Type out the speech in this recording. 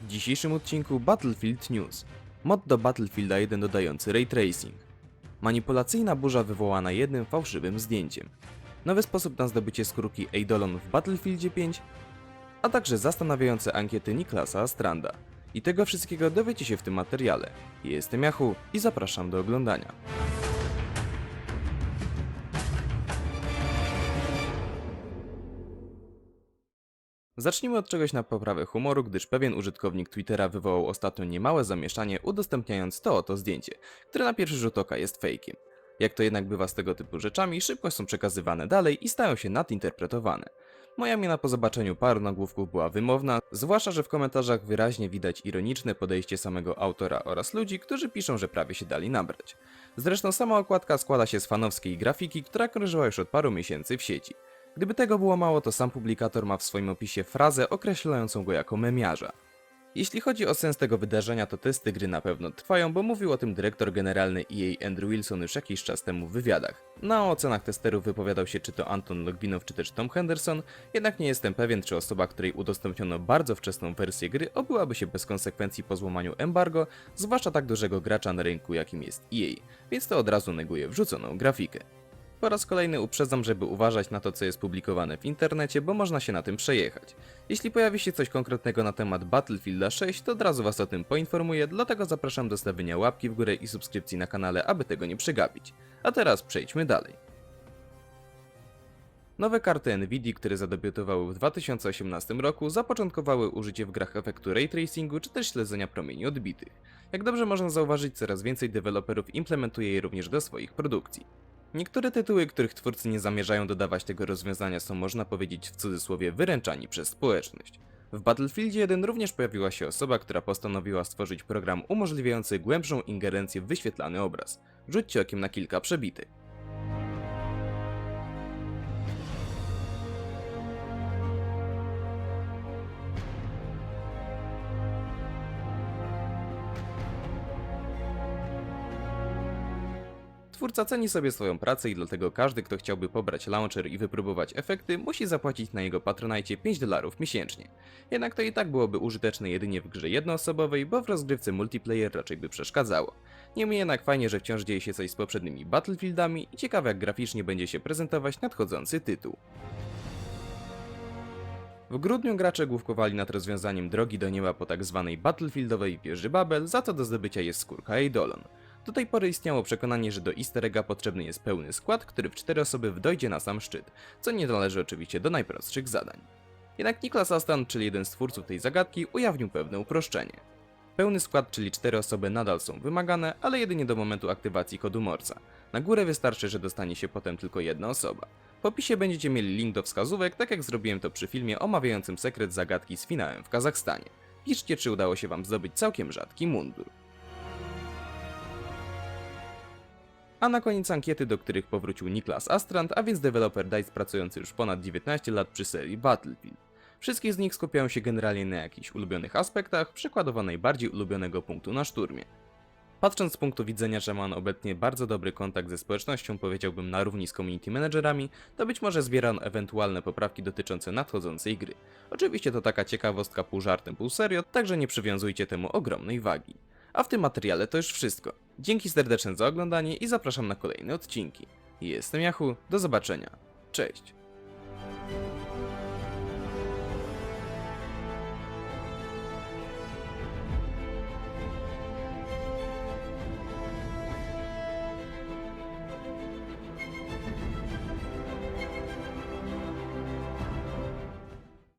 W dzisiejszym odcinku Battlefield News. Mod do Battlefielda 1 dodający ray tracing. Manipulacyjna burza wywołana jednym fałszywym zdjęciem. Nowy sposób na zdobycie skórki Eidolon w Battlefieldzie 5, a także zastanawiające ankiety Niklasa Stranda. I tego wszystkiego dowiecie się w tym materiale. Jestem Yahoo i zapraszam do oglądania. Zacznijmy od czegoś na poprawę humoru, gdyż pewien użytkownik Twittera wywołał ostatnio niemałe zamieszanie, udostępniając to oto zdjęcie, które na pierwszy rzut oka jest fejkiem. Jak to jednak bywa z tego typu rzeczami, szybko są przekazywane dalej i stają się nadinterpretowane. Moja mina po zobaczeniu paru nagłówków była wymowna, zwłaszcza, że w komentarzach wyraźnie widać ironiczne podejście samego autora oraz ludzi, którzy piszą, że prawie się dali nabrać. Zresztą sama okładka składa się z fanowskiej grafiki, która krążyła już od paru miesięcy w sieci. Gdyby tego było mało, to sam publikator ma w swoim opisie frazę określającą go jako memiarza. Jeśli chodzi o sens tego wydarzenia, to testy gry na pewno trwają, bo mówił o tym dyrektor generalny EA Andrew Wilson już jakiś czas temu w wywiadach. Na ocenach testerów wypowiadał się czy to Anton Logbinow, czy też Tom Henderson, jednak nie jestem pewien, czy osoba, której udostępniono bardzo wczesną wersję gry, obyłaby się bez konsekwencji po złamaniu embargo, zwłaszcza tak dużego gracza na rynku, jakim jest EA, więc to od razu neguje wrzuconą grafikę. Po raz kolejny uprzedzam, żeby uważać na to, co jest publikowane w internecie, bo można się na tym przejechać. Jeśli pojawi się coś konkretnego na temat Battlefielda 6, to od razu was o tym poinformuję, dlatego zapraszam do stawienia łapki w górę i subskrypcji na kanale, aby tego nie przegapić. A teraz przejdźmy dalej. Nowe karty Nvidia, które zadebiutowały w 2018 roku, zapoczątkowały użycie w grach efektu ray tracingu czy też śledzenia promieni odbitych. Jak dobrze można zauważyć, coraz więcej deweloperów implementuje je również do swoich produkcji. Niektóre tytuły, których twórcy nie zamierzają dodawać tego rozwiązania są można powiedzieć w cudzysłowie wyręczani przez społeczność. W Battlefieldzie 1 również pojawiła się osoba, która postanowiła stworzyć program umożliwiający głębszą ingerencję w wyświetlany obraz. Rzućcie okiem na kilka przebitek. Twórca ceni sobie swoją pracę i dlatego każdy, kto chciałby pobrać launcher i wypróbować efekty, musi zapłacić na jego Patronite 5 dolarów miesięcznie. Jednak to i tak byłoby użyteczne jedynie w grze jednoosobowej, bo w rozgrywce multiplayer raczej by przeszkadzało. Niemniej jednak fajnie, że wciąż dzieje się coś z poprzednimi Battlefieldami i ciekawe jak graficznie będzie się prezentować nadchodzący tytuł. W grudniu gracze główkowali nad rozwiązaniem drogi do nieba po tak zwanej battlefieldowej wieży Babel, za co do zdobycia jest skórka Eidolon. Do tej pory istniało przekonanie, że do easter egga potrzebny jest pełny skład, który w cztery osoby dojdzie na sam szczyt, co nie należy oczywiście do najprostszych zadań. Jednak Niklas Astan, czyli jeden z twórców tej zagadki, ujawnił pewne uproszczenie. Pełny skład, czyli cztery osoby nadal są wymagane, ale jedynie do momentu aktywacji kodu Morsa. Na górę wystarczy, że dostanie się potem tylko jedna osoba. W opisie będziecie mieli link do wskazówek, tak jak zrobiłem to przy filmie omawiającym sekret zagadki z finałem w Kazachstanie. Piszcie, czy udało się wam zdobyć całkiem rzadki mundur. A na koniec ankiety, do których powrócił Niklas Astrand, a więc deweloper DICE pracujący już ponad 19 lat przy serii Battlefield. Wszystkie z nich skupiają się generalnie na jakichś ulubionych aspektach, przykładowo najbardziej ulubionego punktu na szturmie. Patrząc z punktu widzenia, że ma on obecnie bardzo dobry kontakt ze społecznością, powiedziałbym na równi z community managerami, to być może zbiera on ewentualne poprawki dotyczące nadchodzącej gry. Oczywiście to taka ciekawostka pół żartem, pół serio, także nie przywiązujcie temu ogromnej wagi. A w tym materiale to już wszystko. Dzięki serdeczne za oglądanie i zapraszam na kolejne odcinki. Jestem Yahoo, do zobaczenia. Cześć.